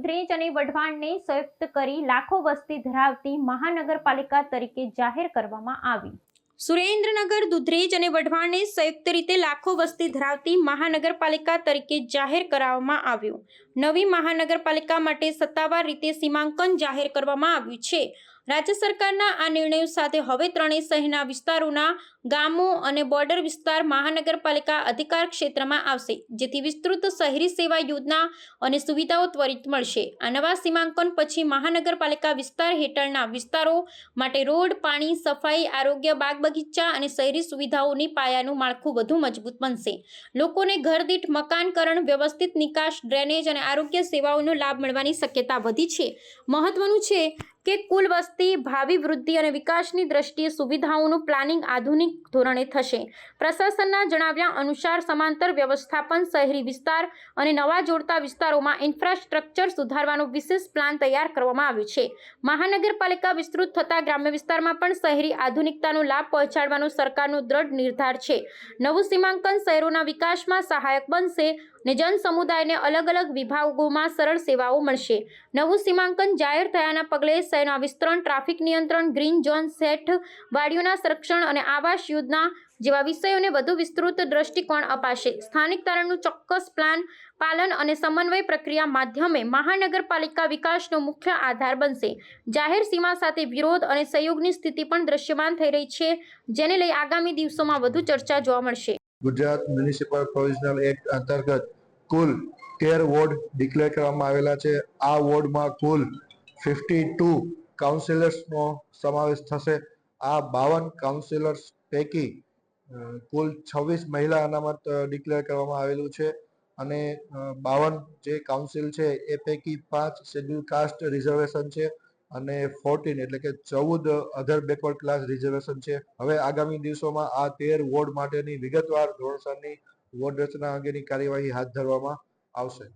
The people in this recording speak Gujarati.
દુધરેજ અને વઢવાણને સંયુક્ત કરી લાખો વસ્તી ધરાવતી મહાનગરપાલિકા તરીકે જાહેર કરવામાં આવી. સુરેન્દ્રનગર, દુધરેજ અને વઢવાણને સંયુક્ત રીતે લાખો વસ્તી ધરાવતી મહાનગરપાલિકા તરીકે જાહેર કરાવવામાં આવ્યું. નવી મહાનગરપાલિકા માટે સત્તાવાર રીતે સીમાંકન જાહેર કરવામાં આવ્યું છે. રાજ્ય સરકારના આ નિર્ણયો સાથે હવે ત્રણેય શહેરના વિસ્તારોના ગામો અને બોર્ડર વિસ્તાર મહાનગરપાલિકા અધિકાર ક્ષેત્રમાં આવશે, જેથી વિસ્તૃત શહેરી સેવા યોજના અને સુવિધાઓ ત્વરિત મળશે. આ નવા સીમાંકન પછી મહાનગરપાલિકા વિસ્તાર હેઠળના વિસ્તારો માટે રોડ, પાણી, સફાઈ, આરોગ્ય બાગ બગીચા અને શહેરી સુવિધાઓની પાયાનું માળખું વધુ મજબૂત બનશે. લોકોને ઘરદીઠ મકાનકરણ, વ્યવસ્થિત નિકાસ, ડ્રેનેજ અને આરોગ્ય સેવાઓનો લાભ મળવાની શક્યતા વધી છે. મહત્વનું છે કે કુલ વસ્તી, ભાવિ વૃદ્ધિ અને વિકાસની દ્રષ્ટિએ સુવિધાઓનું પ્લાનિંગ આધુનિક ધોરણે થશે. પ્રશાસનના જણાવ્યા અનુસાર સમાંતર વ્યવસ્થાપન, શહેરી વિસ્તાર અને નવા જોડતા વિસ્તારોમાં ઇન્ફ્રાસ્ટ્રક્ચર સુધારવાનો વિશેષ પ્લાન તૈયાર કરવામાં આવ્યો છે. મહાનગરપાલિકા વિસ્તૃત થતા ગ્રામ્ય વિસ્તારમાં પણ શહેરી આધુનિકતાનો લાભ પહોંચાડવાનો સરકારનો દ્રઢ નિર્ધાર છે. નવું સીમાંકન શહેરોના વિકાસમાં સહાયક બનશે ને જન સમુદાયને અલગ અલગ વિભાગોમાં સરળ સેવાઓ મળશે. નવું સીમાંકન જાહેર થયાના પગલે શહેરના વિસ્તરણ, ટ્રાફિક નિયંત્રણ, ગ્રીન ઝોન સેઠ વાડીઓના સંરક્ષણ અને આવાસ યોજના જેવા વિષયોને વધુ વિસ્તૃત દ્રષ્ટિકોણ અપાશે. સ્થાનિક તારણનું ચોક્કસ પ્લાન, પાલન અને સમન્વય પ્રક્રિયા માધ્યમે મહાનગરપાલિકા વિકાસનો મુખ્ય આધાર બનશે. જાહેર સીમા સાથે વિરોધ અને સહયોગની સ્થિતિ પણ દ્રશ્યમાન થઈ રહી છે, જેને લઈ આગામી દિવસોમાં વધુ ચર્ચા જોવા મળશે. ગુજરાત મ્યુનિસિપલ પ્રોવિઝનલ એક્ટ અંતર્ગત કુલ તેર વોર્ડ ડિક્લેર કરવામાં આવેલા છે. આ વોર્ડમાં કુલ ફિફ્ટી ટુ કાઉન્સિલર્સનો સમાવેશ થશે. આ બાવન કાઉન્સિલર્સ પૈકી કુલ છવ્વીસ મહિલા અનામત ડિક્લેર કરવામાં આવેલું છે. અને બાવન જે કાઉન્સિલ છે એ પૈકી પાંચ શેડ્યુલ કાસ્ટ રિઝર્વેશન છે. અને ફોર્ટીન એટલે કે ચૌદ અધર બેકવર્ડ ક્લાસ રિઝર્વેશન છે. હવે આગામી દિવસોમાં આ તેર વોર્ડ માટેની વિગતવાર ધોરણસરની વોર્ડ રચના અંગેની કાર્યવાહી હાથ ધરવામાં આવશે.